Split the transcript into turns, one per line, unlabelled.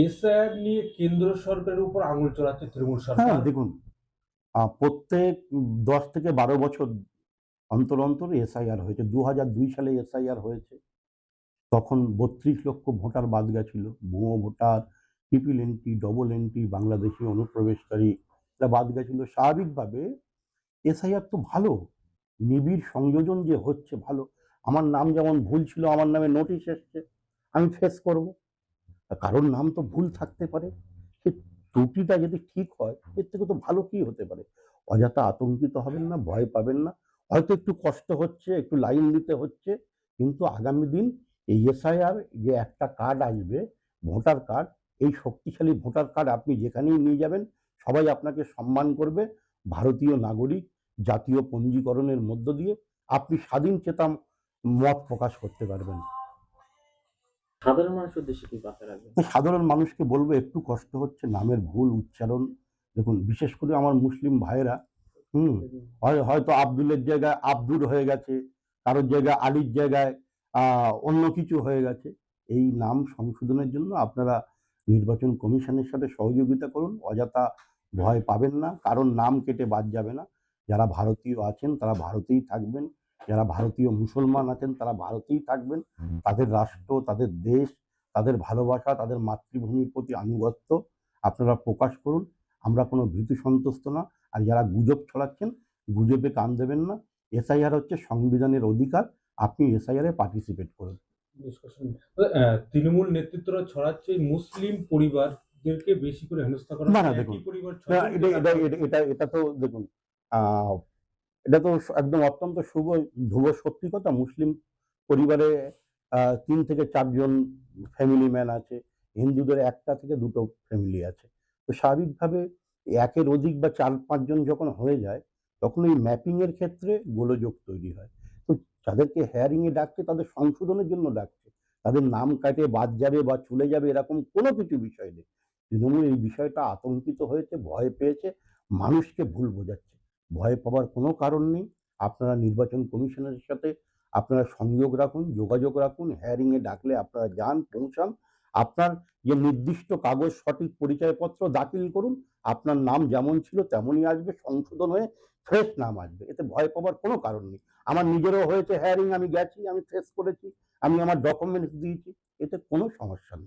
SIR নিয়ে কেন্দ্র সরকারের উপর আঙুল চড়াচ্ছে তৃণমূল
হ্যাঁ দেখুন প্রত্যেক দশ থেকে বারো বছর অন্তর অন্তর এসআইআর হয়েছে। দু দুই সালে এসআইআর হয়েছে। তখন বত্রিশ লক্ষ ভোটার বাদ গেছিল। ভুয়ো voter triple entry, double entry, Bangladeshi অনুপ্রবেশকারী বাদ গেছিল। স্বাভাবিকভাবে এসআইআর তো ভালো। নিবিড় সংযোজন যে হচ্ছে ভালো। আমার নাম যেমন ভুল ছিল, আমার নামে নোটিশ এসছে, আমি ফেস করব। কারোর নাম তো ভুল থাকতে পারে। সে ত্রুটিটা যদি ঠিক হয়, এর থেকে তো ভালো কি হতে পারে? অযথা আতঙ্কিত হবেন না, ভয় পাবেন না। হয়তো একটু কষ্ট হচ্ছে, একটু লাইন দিতে হচ্ছে, কিন্তু আগামী দিন এই এসআইআর যে একটা কার্ড আসবে, ভোটার কার্ড, এই শক্তিশালী ভোটার কার্ড আপনি যেখানেই নিয়ে যাবেন, সবাই আপনাকে সম্মান করবে। ভারতীয় নাগরিক, জাতীয় পঞ্জীকরণের মধ্য দিয়ে আপনি স্বাধীন চেতাম মত প্রকাশ করতে পারবেন।
সাধারণ
মানুষকে বলব, একটু কষ্ট হচ্ছে, নামের ভুল উচ্চারণ। দেখুন, বিশেষ করে আমার মুসলিম ভাইয়েরা, হুম, হয়- হয়তো আব্দুলের জায়গায় আব্দুর হয়ে গেছে, কারোর জায়গায় আলীর জায়গায় অন্য কিছু হয়ে গেছে। এই নাম সংশোধনের জন্য আপনারা নির্বাচন কমিশনের সাথে সহযোগিতা করুন, অযথা ভয় পাবেন না কারণ নাম কেটে বাদ যাবে না। যারা ভারতীয় আছেন, তারা ভারতেই থাকবেন। যারা ভারতীয় মুসলমান আছেন তারা ভারতেই থাকবেন। তাদের রাষ্ট্র তাদের দেশ তাদের ভালোবাসা তাদের মাতৃভূমির প্রতি আনুগত্য আপনারা প্রকাশ করুন। আমরা কোনো ভীতি সন্তুষ্ট না। আর যারা গুজব ছড়াচ্ছেন গুজবে কান দেবেন না। এসআইআর হচ্ছে সংবিধানের অধিকার। আপনি এসআইআর এ পার্টিসিপেট করুন
তৃণমূল নেতৃত্বরা ছড়াচ্ছে মুসলিম পরিবারদেরকে বেশি করে হেনস্থা করা
না, না, দেখুন।
পরিবার
এটা এটা এটা- এটা এটা তো দেখুন আহ, এটা তো একদম অত্যন্ত শুভ, ধ্রুব সত্যি কথা। মুসলিম পরিবারে তিন থেকে চারজন ফ্যামিলি ম্যান আছে। হিন্দুদের একটা থেকে দুটো ফ্যামিলি আছে। তো স্বাভাবিকভাবে একের অধিক বা চার পাঁচজন যখন হয়ে যায়, তখন ওই ম্যাপিং এর ক্ষেত্রে গোলযোগ তৈরি হয়। তো যাদেরকে হেয়ারিং এ ডাকছে, তাদের সংশোধনের জন্য ডাকছে। তাদের নাম কাটে, বাদ যাবে বা চলে যাবে এরকম কোনো কিছু বিষয় নেই। তৃণমূল এই বিষয়টা আতঙ্কিত হয়েছে, ভয় পেয়েছে, মানুষকে ভুল বোঝাচ্ছে। ভয় পাওয়ার কোনো কারণ নেই। আপনারা নির্বাচন কমিশনের সাথে আপনারা সংযোগ রাখুন, যোগাযোগ রাখুন হেয়ারিংয়ে ডাকলে আপনারা যান, পৌঁছান। আপনার যে নির্দিষ্ট কাগজ, সঠিক পরিচয়পত্র দাখিল করুন। আপনার নাম যেমন ছিল তেমনই আসবে, সংশোধন হয়ে ফ্রেশ নাম আসবে। এতে ভয় পাওয়ার কোনো কারণ নেই। আমার নিজেরও হয়েছে হেয়ারিং আমি গেছি, আমি ফ্রেশ করেছি, আমি আমার ডকুমেন্টস দিয়েছি। এতে কোনো সমস্যা নেই।